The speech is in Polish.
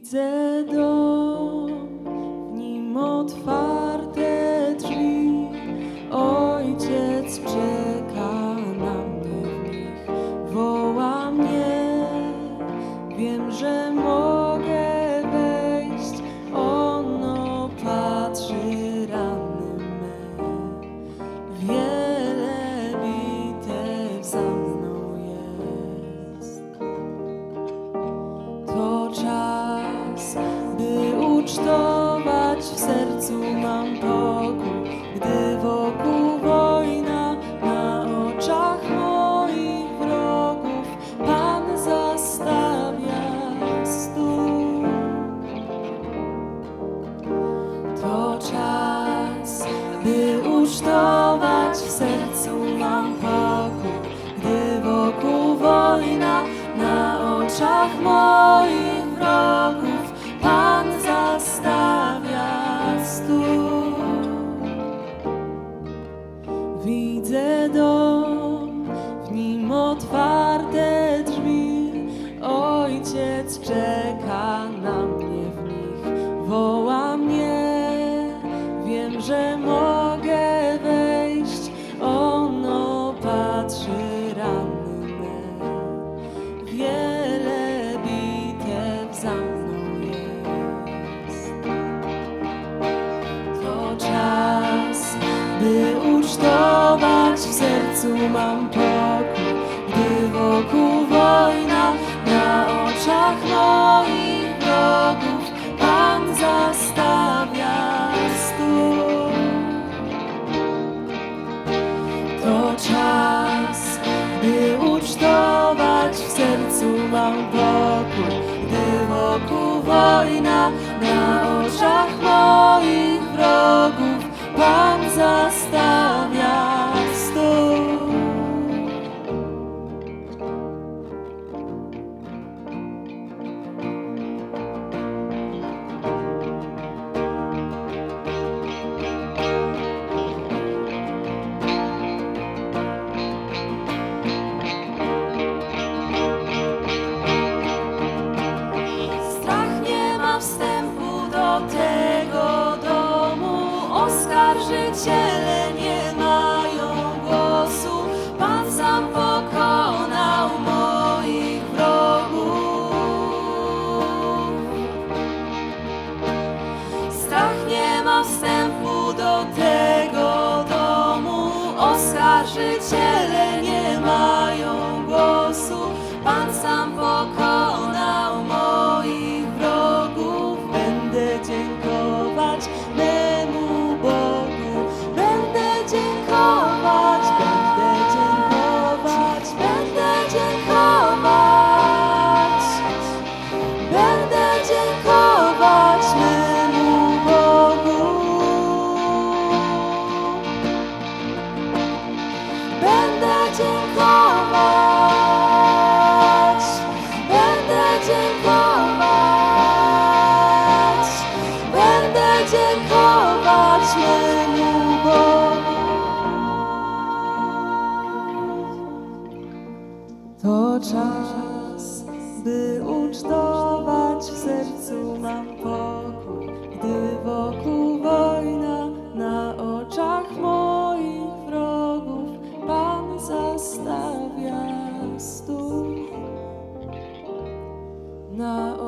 Widzę dom, w nim otwarte drzwi. Ojciec czeka by ucztować w sercu mam pokój, gdy wokół wojna na oczach moich wrogów Pan zastawia stół. Widzę dom, patrzy rany me. Wiele bitew za mną jest. To czas, by ucztować w sercu mam pokój, gdy wokół wojna na oczach moich pokój, gdy wokół wojna na oczach moich wrogów Pan zastawia życie dziękować, będę dziękować, będę dziękować. Będę dziękować memu Bogu. Będę dziękować, będę dziękować, będę dziękować memu To czas, by ucztować w sercu mam pokój, gdy wokół wojna na oczach moich wrogów Pan zastawia stół. Na